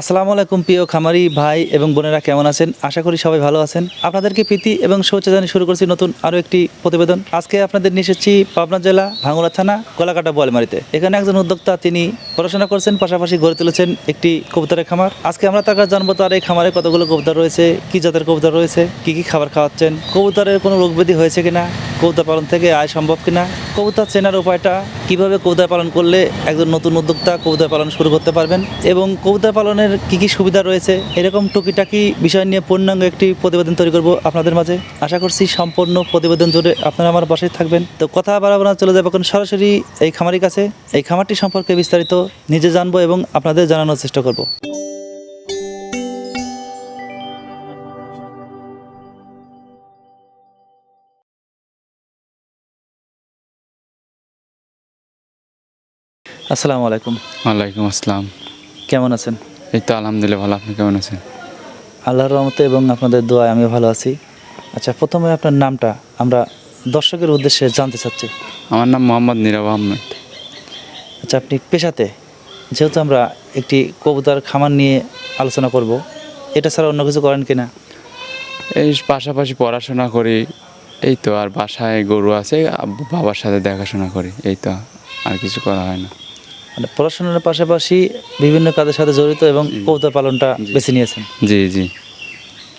আসসালামু আলাইকুম প্রিয় খামারি ভাই এবং বোনেরা, কেমন আছেন? আশা করি সবাই ভালো আছেন। আপনাদেরকে প্রীতি এবং শুভেচ্ছা শুরু করছি নতুন আরও একটি প্রতিবেদন। আজকে আপনাদের নিয়ে এসেছি পাবনা জেলা ভাঙ্গুড়া থানা কলাকাটা বোয়ালমারিতে। এখানে একজন উদ্যোক্তা, তিনি পড়াশোনা করছেন, পাশাপাশি গড়ে তুলেছেন একটি কবুতরের খামার। আজকে আমরা তার কাছে জানব তার এই খামারে কতগুলো কবুতর রয়েছে, কি জাতের কবুতর রয়েছে, কি কি খাবার খাওয়াচ্ছেন, কবুতরের কোনো রোগ হয়েছে কিনা কবুতর পালন থেকে আয় সম্ভব কিনা? কবুতর চেনার উপায়টা, কীভাবে কবুতর পালন করলে একজন নতুন উদ্যোক্তা কবুতর পালন শুরু করতে পারবেন? এবং কবুতর পালনের কি কি সুবিধা রয়েছে? এরকম টুকিটাকি বিষয় নিয়ে পূর্ণাঙ্গ একটি প্রতিবেদন তৈরি করব আপনাদের মাঝে। আশা করছি সম্পূর্ণ প্রতিবেদন জুড়ে আপনারা আমার বাসায় থাকবেন। তো কথা বাড়াবো চলে যাব এখন সরাসরি এই খামারের কাছে। এই খামারটি সম্পর্কে বিস্তারিত নিজে জানব এবং আপনাদের জানানোর চেষ্টা করব। আসসালামু আলাইকুম। ওয়ালাইকুম আসসালাম। কেমন আছেন? এই তো আলহামদুলিল্লাহ ভালো আপনি কেমন আছেন? আল্লাহর রহমতে এবং আপনাদের দোয়ায় আমি ভালো আছি। আচ্ছা প্রথমে আপনার নামটা আমরা দর্শকের উদ্দেশ্যে জানতে চাচ্ছি। আমার নাম মোহাম্মদ নীরব আহমেদ। আচ্ছা আপনি পেশাতে যেহেতু আমরা একটি কবুতর খামার নিয়ে আলোচনা করব এটা ছাড়া অন্য কিছু করেন কিনা? এই পাশাপাশি পড়াশোনা করি এই তো আর বাসায় গরু আছে বাবার সাথে দেখাশোনা করি এই তো আর কিছু করা হয় না। মানে পড়াশোনার পাশাপাশি বিভিন্ন কাজের সাথে জড়িত এবং কবুতর পালনটা বেছে নিয়েছেন। জি জি।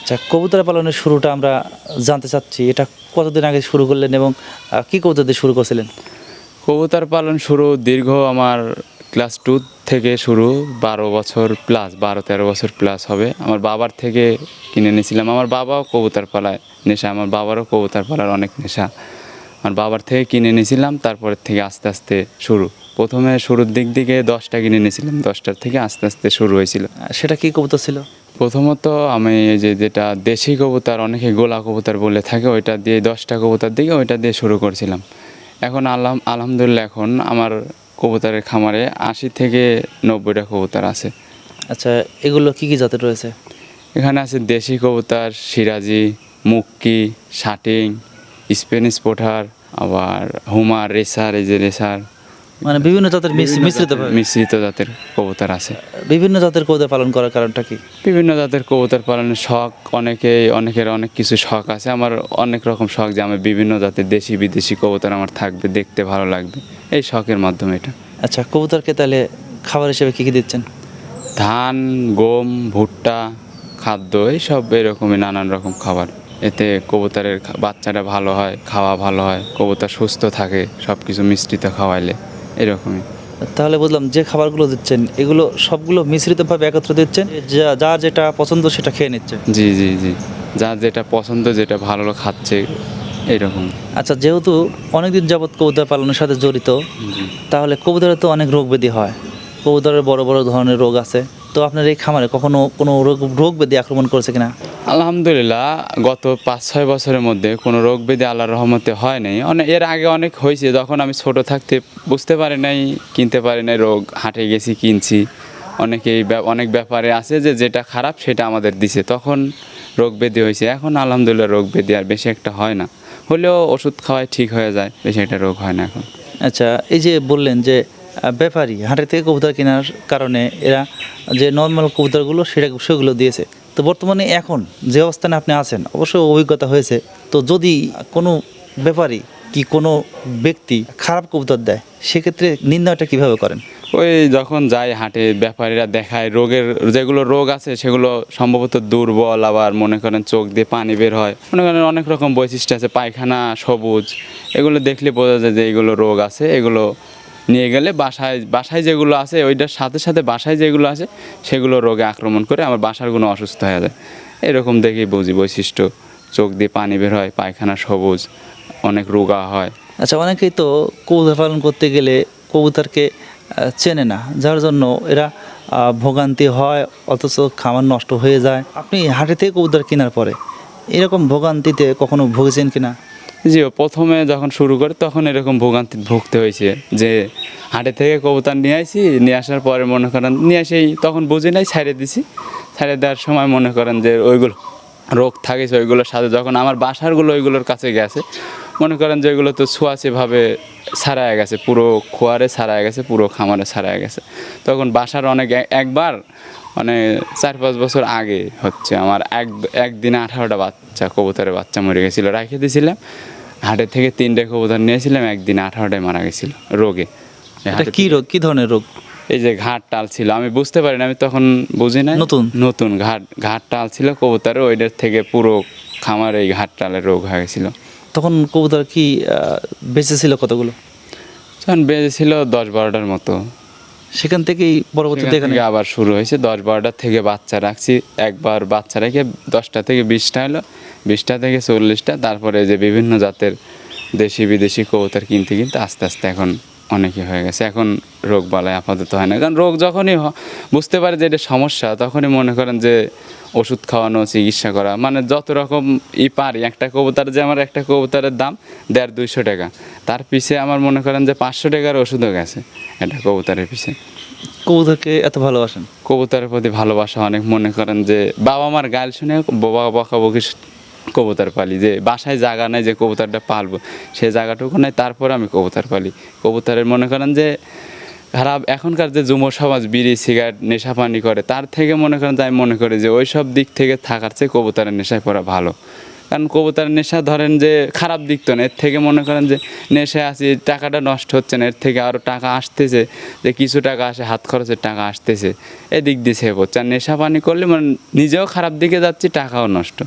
আচ্ছা কবুতর পালনের শুরুটা আমরা জানতে চাচ্ছি এটা কতদিন আগে শুরু করলেন এবং কি কবুতর দিয়ে শুরু করছিলেন? কবুতর পালন শুরু দীর্ঘ আমার ক্লাস টু থেকে শুরু বারো বছর প্লাস বারো তেরো বছর প্লাস হবে। আমার বাবার থেকে কিনে নিয়েছিলাম। আমার বাবাও কবুতর পালায় নেশা আমার বাবারও কবুতর পালার অনেক নেশা। আমার বাবার থেকে কিনে নিয়েছিলাম তারপরের থেকে আস্তে আস্তে শুরু। প্রথমে শুরুর দিক দিকে দশটা কিনে নিয়েছিলাম দশটার থেকে আস্তে আস্তে শুরু হয়েছিল। সেটা কি কবুতর ছিল? প্রথমত আমি যে যেটা দেশি কবুতর অনেকে গোলা কবুতর বলে থাকে ওইটা দিয়ে দশটা কবুতর দিকে ওইটা দিয়ে শুরু করছিলাম। এখন আলহাম আলহামদুলিল্লাহ এখন আমার কবুতরের খামারে আশি থেকে নব্বইটা কবুতর আছে। আচ্ছা এগুলো কি কি জাতের রয়েছে? এখানে আছে দেশি কবুতর সিরাজি মুক্কি শাটিং স্পেনিশ পোঠার আবার হুমার রেসার এই যে রেসার। মানে বিভিন্ন জাতের মিশ্রিত মিশ্রিত জাতের কবুতর আছে। বিভিন্ন জাতের কবুতর পালন করার কারণটা কি? বিভিন্ন জাতের কবুতর পালনের শখ অনেকে অনেকের অনেক কিছু শখ আছে। আমার অনেক রকম শখ যে আমার বিভিন্ন জাতের দেশি বিদেশি কবুতর আমার থাকবে দেখতে ভালো লাগবে। এই শখের মাধ্যমে এটা। আচ্ছা কবুতরকে তাহলে খাবার হিসেবে কী কী দিচ্ছেন? ধান গম ভুট্টা খাদ্য এইসব এরকমই নানান রকম খাবার। এতে কবুতরের বাচ্চাটা ভালো হয় খাওয়া ভালো হয় কবুতর সুস্থ থাকে সব কিছু মিষ্টিত খাওয়াইলে। এরকমই। তাহলে বুঝলাম যে খাবারগুলো দিচ্ছেন এগুলো সবগুলো মিশ্রিতভাবে একত্র দিচ্ছেন যা যার যেটা পছন্দ সেটা খেয়ে নিচ্ছে জি জি জি। যার যেটা পছন্দ যেটা ভালো খাচ্ছে এরকম। আচ্ছা যেহেতু অনেকদিন যাবৎ কবুতর পালনের সাথে জড়িত তাহলে কবুতরের তো অনেক রোগ ব্যাধি হয়। কবুতরের বড় বড় ধরনের রোগ আছে। তো আপনার এই খামারে কখনো কোনো রোগ রোগ ব্যাধি আক্রমণ করেছে কিনা? আলহামদুলিল্লাহ, গত পাঁচ, ছয় বছরের মধ্যে কোনো রোগ ব্যাধি আল্লাহর রহমতে হয় নাই। অনেক এর আগে অনেক হয়েছে, যখন আমি ছোট থাকতে বুঝতে পারি নাই, কিনতে পারি নাই রোগ, হাটে গেছি, কিনছি। অনেকেই অনেক ব্যাপারে আছে যে, যেটা খারাপ সেটা আমাদের দিছে। তখন রোগ ব্যাধি হয়েছে, এখন আলহামদুলিল্লাহ রোগ ব্যাধি আর বেশি একটা হয় না। হলেও ওষুধ খাওয়ায় ঠিক হয়ে যায়, বেশি একটা রোগ হয় না এখন। আচ্ছা এই যে বললেন যে ব্যাপারী হাটের থেকে কবুতর কেনার কারণে এরা যে নর্মাল কবুতরগুলো সেটা সেগুলো দিয়েছে। তো বর্তমানে এখন যে অবস্থানে আপনি আছেন, অবশ্যই অভিজ্ঞতা হয়েছে। তো যদি কোনো ব্যাপারী কি কোনো ব্যক্তি খারাপ কবুতর দেয়, সেক্ষেত্রে নির্ণয়টা কীভাবে করেন? ওই যখন যায় হাটে, ব্যাপারীরা দেখায়, রোগের যেগুলো রোগ আছে সেগুলো সম্ভবত দুর্বল, আবার মনে করেন চোখ দিয়ে পানি বের হয়। মনে করেন অনেক রকম বৈশিষ্ট্য আছে, পায়খানা, সবুজ, এগুলো দেখলে বোঝা যায় যে এগুলো রোগ আছে, এগুলো নিয়ে গেলে বাসায় বাসায় যেগুলো আছে, ওইটার সাথে সাথে বাসায় যেগুলো আছে, সেগুলো রোগে আক্রমণ করে আমার বাসার কোনো অসুস্থ হয়ে যায়। এরকম দেখেই বুঝি বৈশিষ্ট্য। চোখ দিয়ে পানি বের হয়, পায়খানা সবুজ, অনেক রোগা হয়। আচ্ছা অনেকেই তো কবুতর পালন করতে গেলে কবুতরকে চেনে না। যার জন্য এরা ভোগান্তি হয়, অথচ খাবার নষ্ট হয়ে যায়। আপনি হাটে থেকে কবুতর কেনার পরে এরকম ভোগান্তিতে কখনো ভুগেছেন কিনা? জি প্রথমে যখন শুরু করে তখন এরকম ভোগান্তি ভুগতে হয়েছে যে হাটে থেকে কবুতর নিয়ে আসি নিয়ে আসার পরে মনে করেন, নিয়ে আসেই তখন বুঝি নাই ছাড়ে দিছি। ছাড়ে দেওয়ার সময় মনে করেন যে ওইগুলো রোগ থাকিস ওইগুলোর সাথে যখন আমার বাসারগুলো ওইগুলোর কাছে গেছে, মনে করেন যে ওইগুলো তো ছোঁয়াচেভাবে ছাড়ায় গেছে, পুরো খোয়ারে ছাড়ায় গেছে, পুরো খামারে ছাড়ায় গেছে। তখন বাসার অনেক একবার মানে চার পাঁচ বছর আগে হচ্ছে আমার এক একদিনে আঠারোটা বাচ্চা কবুতরের বাচ্চা মরে গেছিল। রেখে দিয়েছিলাম হাটের থেকে তিনটে কবুতর নিয়েছিলাম একদিনে আঠারোটায় মারা গেছিল রোগে। কি রোগ? কি ধরনের রোগ? এই যে ঘাট টাল ছিল আমি বুঝতে পারিনি আমি তখন বুঝি না নতুন? নতুন ঘাট ঘাট টাল ছিল কবুতরের ওইটার থেকে পুরো খামার এই ঘাট টালের রোগ হয়ে গেছিল। তখন কবুতর কি বেঁচে ছিল কতগুলো? তখন বেজেছিল দশ বারোটার মতো। সেখান থেকেই পরবর্তীতে এখানে আবার শুরু হয়েছে। দশ বারোটা থেকে বাচ্চা রাখছি। একবার বাচ্চা রেখে দশটা থেকে বিশটা হলো। বিশটা থেকে চল্লিশটা। তারপরে যে বিভিন্ন জাতের দেশি বিদেশি কবুতর কিনতে কিনতে আস্তে আস্তে এখন অনেকই হয়ে গেছে। এখন রোগ বালায় আপাতত হয় না। কারণ রোগ যখনই বুঝতে পারে যে এটা সমস্যা তখনই মনে করেন যে ওষুধ খাওয়ানো চিকিৎসা করা মানে যত রকম ই পারি একটা কবুতার যে আমার একটা কবুতরের দাম দেড় দুইশো টাকা। তার পিছে আমার মনে করেন যে পাঁচশো টাকার ওষুধও গেছে একটা কবুতরের পিছে। কবুতরকে এত ভালোবাসেন? কবুতরের প্রতি ভালোবাসা অনেক। মনে করেন যে বাবা মার গাল শুনে বাবা বকাবকি কবুতর পালি, যে বাসায় জায়গা নাই যে কবুতরটা পালবো, সে জায়গাটুকু নাই, তারপর আমি কবুতর পালি। কবুতরের মনে করেন যে খারাপ, এখনকার যে যুব সমাজ বিড়ি, সিগারেট, নেশা পানি করে, তার থেকে মনে করেন আমি মনে করি যে ওই সব দিক থেকে থাকার চেয়ে কবুতরের নেশায় পড়া ভালো। কারণ কবুতরের নেশা ধরেন যে খারাপ দিক তো না, এর থেকে মনে করেন যে নেশায় আছি, টাকাটা নষ্ট হচ্ছে না, এর থেকে আরও টাকা আসতেছে, যে কিছু টাকা আসে, হাত খরচের টাকা আসতেছে, এদিক দিয়ে সে হচ্ছে আর নেশা পানি করলে মানে নিজেও খারাপ দিকে যাচ্ছি, টাকাও নষ্ট।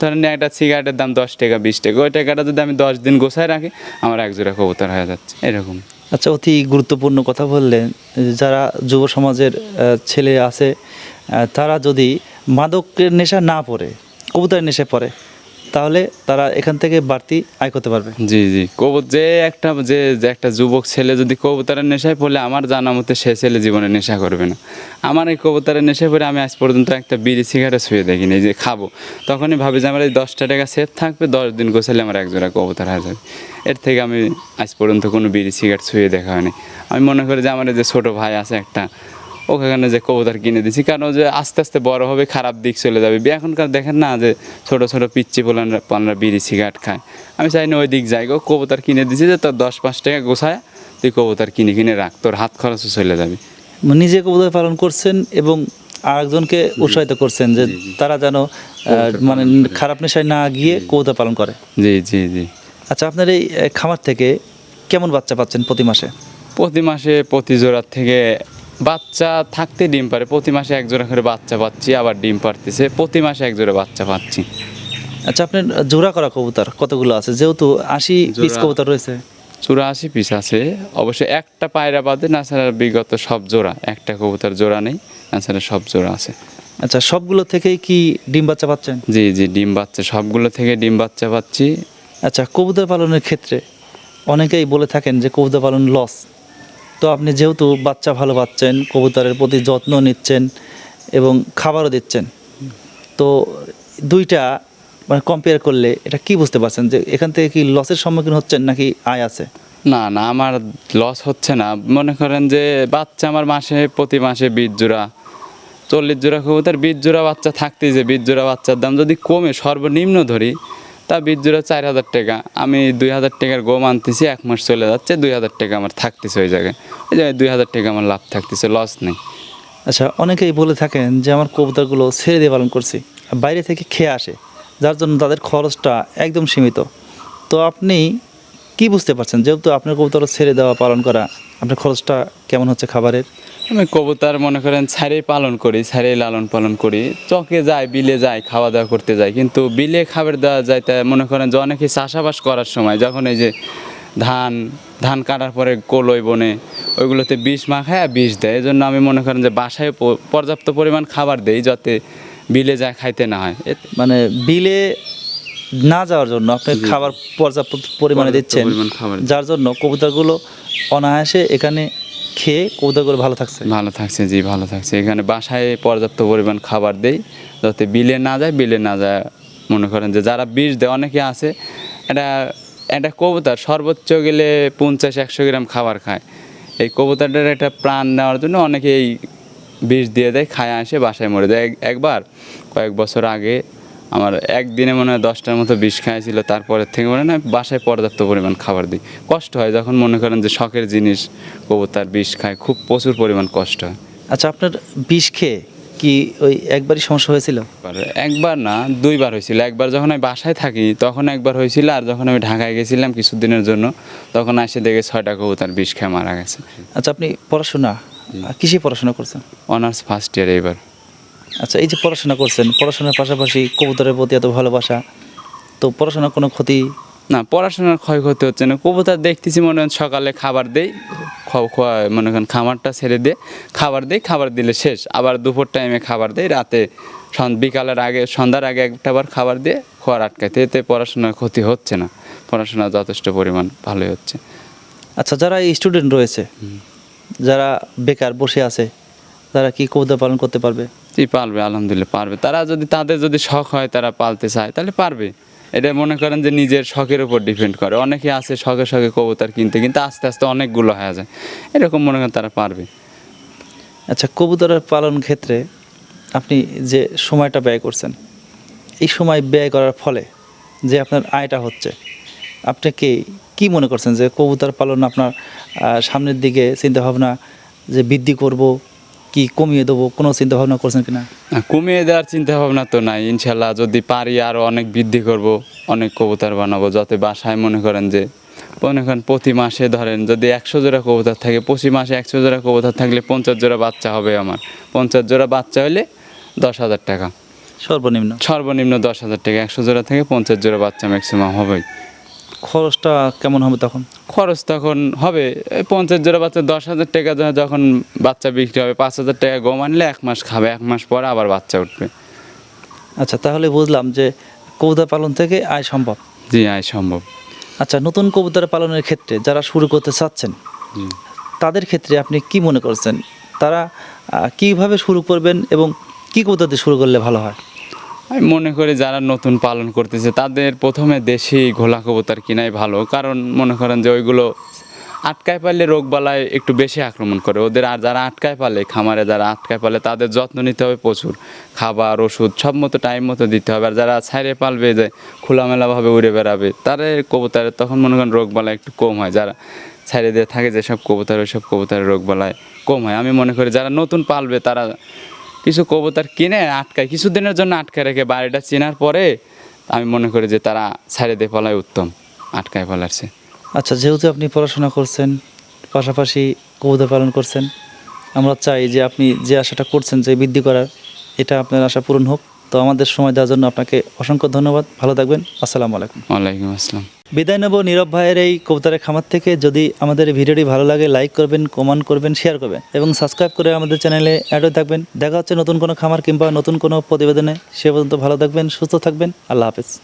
ধরেন একটা সিগারেটের দাম দশ টাকা, বিশ টাকা, ওই টাকাটা যদি আমি দশ দিন গোছায় রাখি, আমার এক জোড়া কবুতর হয়ে যাচ্ছে, এরকম। আচ্ছা অতি গুরুত্বপূর্ণ কথা বললেন যারা যুব সমাজের ছেলে আছে তারা যদি মাদকের নেশা না পড়ে, কবুতরের নেশায় পড়ে তাহলে তারা এখান থেকে বাড়তি আয় করতে পারবে। জি জি। কবুত যে একটা যে যে একটা যুবক ছেলে যদি কবুতরের নেশায় পড়লে, আমার জানা মতে সে ছেলে জীবনে নেশা করবে না। আমার এই কবুতরের নেশায় পড়ে আমি আজ পর্যন্ত একটা বিড়ি সিগারেট শুয়ে দেখিনি যে খাব। তখনই ভাবি যে আমার এই দশটা টাকা সেফ থাকবে, দশ দিন গোছালে আমার এক জোড়া কবুতর হয়ে যাবে এর থেকে আমি আজ পর্যন্ত কোনো বিড়ি সিগারেট শুয়ে দেখা হয়নি। আমি মনে করি যে আমার যে ছোটো ভাই আছে একটা ওখানে যে কবুতর কিনে দিছি? কারণ যে আস্তে আস্তে বড় হবে খারাপ দিক চলে যাবে? এখনকার দেখেন না যে ছোট ছোট পিচ্ছি পোলানরা পানরা বিড়ি সিগারেট খায়। আমি চাই না ওই দিক যাই গো কবুতর কিনে দিছি যে তোর দশ পাঁচ টাকা গোছায় তুই কবুতর কিনে কিনে রাখ তোর হাত খরচও চলে যাবে। নিজে কবুতর পালন করছেন এবং আরেকজনকে উৎসাহিত করছেন যে তারা যেন মানে খারাপ নেশায় না গিয়ে কবুতর পালন করে। জি জি জি। আচ্ছা আপনার এই খামার থেকে কেমন বাচ্চা পাচ্ছেন প্রতি মাসে? প্রতি মাসে প্রতি জোড়ার থেকে বাচ্চা থাকতে ডিম পারে। প্রতি মাসে এক জোড়া করে বাচ্চা পাচ্ছি আবার ডিম পারতেছে। প্রতি মাসে এক জোড়া বাচ্চা পাচ্ছি। আচ্ছা আপনার জোড়া করা কবুতর কতগুলো আছে? যেহেতু আশি পিস কবুতর রয়েছে। চুরাশি পিস আছে। অবশ্য একটা পায়রা বাদে না ছাড়া বিগত সব জোড়া। একটা কবুতর জোড়া নেই না ছাড়া সব জোড়া আছে। আচ্ছা সবগুলো থেকেই কি ডিম বাচ্চা পাচ্ছেন? জি জি ডিম বাচ্চা। সবগুলো থেকে ডিম বাচ্চা পাচ্ছি। আচ্ছা কবুতর পালনের ক্ষেত্রে অনেকেই বলে থাকেন যে কবুতর পালন লস তো আপনি যেহেতু বাচ্চা ভালো পাচ্ছেন, কবুতরের প্রতি যত্ন নিচ্ছেন এবং খাবারও দিচ্ছেন, তো দুইটা মানে কম্পেয়ার করলে এটা কি বুঝতে পারছেন যে এখান থেকে কি লসের সম্মুখীন হচ্ছেন নাকি আয় আছে? না না, আমার লস হচ্ছে না। মনে করেন যে বাচ্চা আমার মাসে, প্রতি মাসে বিশ জোড়া, চল্লিশ জোড়া কবুতর, বিশ জোড়া বাচ্চা থাকতেই যে বিশ জোড়া বাচ্চার দাম যদি কমে, সর্বনিম্ন ধরি তা জোড়া চার হাজার টাকা। আমি দুই হাজার টাকার গম আনতেছি, এক মাস চলে যাচ্ছে, দুই হাজার টাকা আমার থাকতেছে ওই জায়গায়। ওই জায়গায় দুই হাজার টাকা আমার লাভ থাকতেছে লস নেই। আচ্ছা অনেকেই বলে থাকেন যে আমার কবুতরগুলো ছেড়ে দিয়ে পালন করছি, বাইরে থেকে খেয়ে আসে, যার জন্য তাদের খরচটা একদম সীমিত। তো আপনি কি বুঝতে পারছেন? যেহেতু আপনার কবুতর ছেড়ে দেওয়া, পালন করা আপনার খরচটা কেমন হচ্ছে খাবারের? আমি কবুতর মনে করেন ছাড়েই পালন করি ছাড়েই লালন পালন করি। চকে যায় বিলে যায় খাওয়া দাওয়া করতে যাই। কিন্তু বিলে খাবার দেওয়া যায় তা মনে করেন যে অনেকে চাষাবাস করার সময় যখন এই যে ধান ধান কাটার পরে কলই বনে ওইগুলোতে বিষ মাখায় আর বিষ দেয়। এই জন্য আমি মনে করেন যে বাসায় পর্যাপ্ত পরিমাণ খাবার দেই যাতে বিলে যায় খাইতে না হয়। মানে বিলে না যাওয়ার জন্য আপনি খাবার পর্যাপ্ত পরিমাণে দিচ্ছেন। খাবার যার জন্য কবুতরগুলো অনায়াসে এখানে খেয়ে কবুতরগুলো ভালো থাকছে। ভালো থাকছে জি ভালো থাকছে। এখানে বাসায় পর্যাপ্ত পরিমাণ খাবার দেই যাতে বিলে না যায় বিলে না যায়। মনে করেন যে যারা বিষ দেয় অনেকে আছে এটা একটা কবুতর সর্বোচ্চ গেলে পঞ্চাশ একশো গ্রাম খাবার খায়। এই কবুতরটার একটা প্রাণ নেওয়ার জন্য অনেকে এই বিষ দিয়ে দেয় খায় আসে বাসায় মরে যায়। এক- একবার কয়েক বছর আগে আমার একদিনে মনে হয় দশটার মতো বিষ খাইছিল তারপরের থেকে মনে হয় বাসায় পর্যাপ্ত পরিমাণ খাবার দিই। কষ্ট হয় যখন মনে করেন যে শখের জিনিস কবুতর বিষ খায় খুব প্রচুর পরিমাণ কষ্ট হয়। আচ্ছা আপনার বিষ খেয়ে কি ওই একবারই সমস্যা হয়েছিল? একবার না দুইবার হয়েছিল। একবার যখন আমি বাসায় থাকি তখন একবার হয়েছিল আর যখন আমি ঢাকায় গেছিলাম কিছুদিনের জন্য তখন এসে দেখে ছয়টা কবুতর বিষ খেয়ে মারা গেছে। আচ্ছা আপনি পড়াশোনা কিসে পড়াশোনা করছেন? অনার্স ফার্স্ট ইয়ার এইবার আচ্ছা এই যে পড়াশোনা করছেন পড়াশোনার পাশাপাশি কবুতরের প্রতি এত ভালোবাসা তো পড়াশোনার কোনো ক্ষতি? না পড়াশোনার ক্ষয়ক্ষতি হচ্ছে না। কবুতর দেখতেছি মনে হয় সকালে খাবার দেই মনে করেন খাবারটা ছেড়ে দিয়ে খাবার দেই খাবার দিলে শেষ। আবার দুপুর টাইমে খাবার দেই রাতে সন- বিকালের আগে সন্ধ্যার আগে একটা বার খাবার দিয়ে খোয়ার আটকাইতে। এতে পড়াশোনার ক্ষতি হচ্ছে না। পড়াশোনা যথেষ্ট পরিমাণ ভালোই হচ্ছে। আচ্ছা যারা স্টুডেন্ট রয়েছে যারা বেকার বসে আছে তারা কি কবুতর পালন করতে পারবে? জি পারবে, আলহামদুলিল্লাহ পারবে। তারা যদি, তাদের যদি শখ হয়, তারা পালতে চায়, তাহলে পারবে। এটা মনে করেন যে নিজের শখের উপর ডিপেন্ড করে। অনেকে আছে শখে শখে কবুতর কিনতে, কিন্তু আস্তে আস্তে অনেকগুলো হয়ে যায়। এরকম মনে করেন তারা পারবে। আচ্ছা কবুতরের পালন ক্ষেত্রে আপনি যে সময়টা ব্যয় করছেন, এই সময় ব্যয় করার ফলে যে আপনার আয়টা হচ্ছে, আপনি কি কি মনে করছেন যে কবুতর পালন আপনার সামনের দিকে চিন্তা ভাবনা যে বৃদ্ধি করব কি কমিয়ে দেবো? কোনো চিন্তা ভাবনা করছেন কিনা? কমিয়ে দেওয়ার চিন্তা ভাবনা তো নাই ইনশাল্লাহ। যদি পারি আরও অনেক বৃদ্ধি করব অনেক কবুতর বানাবো। যাতে বাসায় মনে করেন যে মনে করেন প্রতি মাসে ধরেন যদি একশো জোড়া কবুতর থাকে প্রতি মাসে একশো জোড়া কবুতর থাকলে পঞ্চাশ জোড়া বাচ্চা হবে আমার। পঞ্চাশ জোড়া বাচ্চা হলে দশ হাজার টাকা। সর্বনিম্ন। সর্বনিম্ন দশ হাজার টাকা। একশো জোড়া থেকে পঞ্চাশ জোড়া বাচ্চা ম্যাক্সিমাম হবেই। খরচটা কেমন হবে তখন? খরচ তখন হবে এই পঞ্চাশ জোড়া বাচ্চা দশ হাজার টাকা যখন বাচ্চা বিক্রি হবে পাঁচ হাজার টাকা গম আনলে এক মাস খাবে এক মাস পরে আবার বাচ্চা উঠবে। আচ্ছা তাহলে বুঝলাম যে কবুতর পালন থেকে আয় সম্ভব। জি আয় সম্ভব। আচ্ছা নতুন কবুতর পালনের ক্ষেত্রে যারা শুরু করতে চাচ্ছেন তাদের ক্ষেত্রে আপনি কি মনে করছেন? তারা কীভাবে শুরু করবেন এবং কি কবুতর দিয়ে শুরু করলে ভালো হয়? আমি মনে করি যারা নতুন পালন করতেছে, তাদের প্রথমে দেশি ঘোলা কবুতর কিনাই ভালো। কারণ মনে করেন যে ওইগুলো আটকায় পারলে রোগবালায় একটু বেশি আক্রমণ করে। ওদের আর যারা আটকায় পালে খামারে যারা আটকায় পালে তাদের যত্ন নিতে হবে প্রচুর। খাবার, ওষুধ, সব মতো টাইম মতো দিতে হবে। আর যারা ছাইরে পালবে যে খোলামেলাভাবে উড়ে বেড়াবে, তাদের কবুতরের তখন মনে করেন রোগবালা একটু কম হয়। যারা ছাইরে দিয়ে থাকে, যেসব কবুতর, ওইসব কবুতরের রোগবালায় কম হয়। আমি মনে করি যারা নতুন পালবে, তারা কিছু কবুতর কিনে আটকায়, কিছুদিনের জন্য আটকায় রেখে বাড়িটা চেনার পরে আমি মনে করি যে তারা ছাড়ে দিয়ে পালায় উত্তম, আটকায় পালারছে আচ্ছা যেহেতু আপনি পড়াশোনা করছেন, পাশাপাশি কবুতর পালন করছেন, আমরা চাই যে আপনি যে আশাটা করছেন যে বৃদ্ধি করার, এটা আপনার আশা পূরণ হোক। তো আমাদের সময় দেওয়ার জন্য আপনাকে অসংখ্য ধন্যবাদ। ভালো থাকবেন। আসসালাম আলাইকুম। ওয়ালাইকুম আসসালাম। বিদায় নেব নীরব ভাইয়ের এই কবুতরের খামার থেকে। যদি আমাদের ভিডিওটি ভালো লাগে লাইক করবেন কমেন্ট করবেন শেয়ার করবেন এবং সাবস্ক্রাইব করে আমাদের চ্যানেলে অ্যাডও থাকবেন। দেখা হচ্ছে নতুন কোনো খামার কিংবা নতুন কোনো প্রতিবেদনে। সে পর্যন্ত ভালো থাকবেন সুস্থ থাকবেন। আল্লাহ হাফেজ।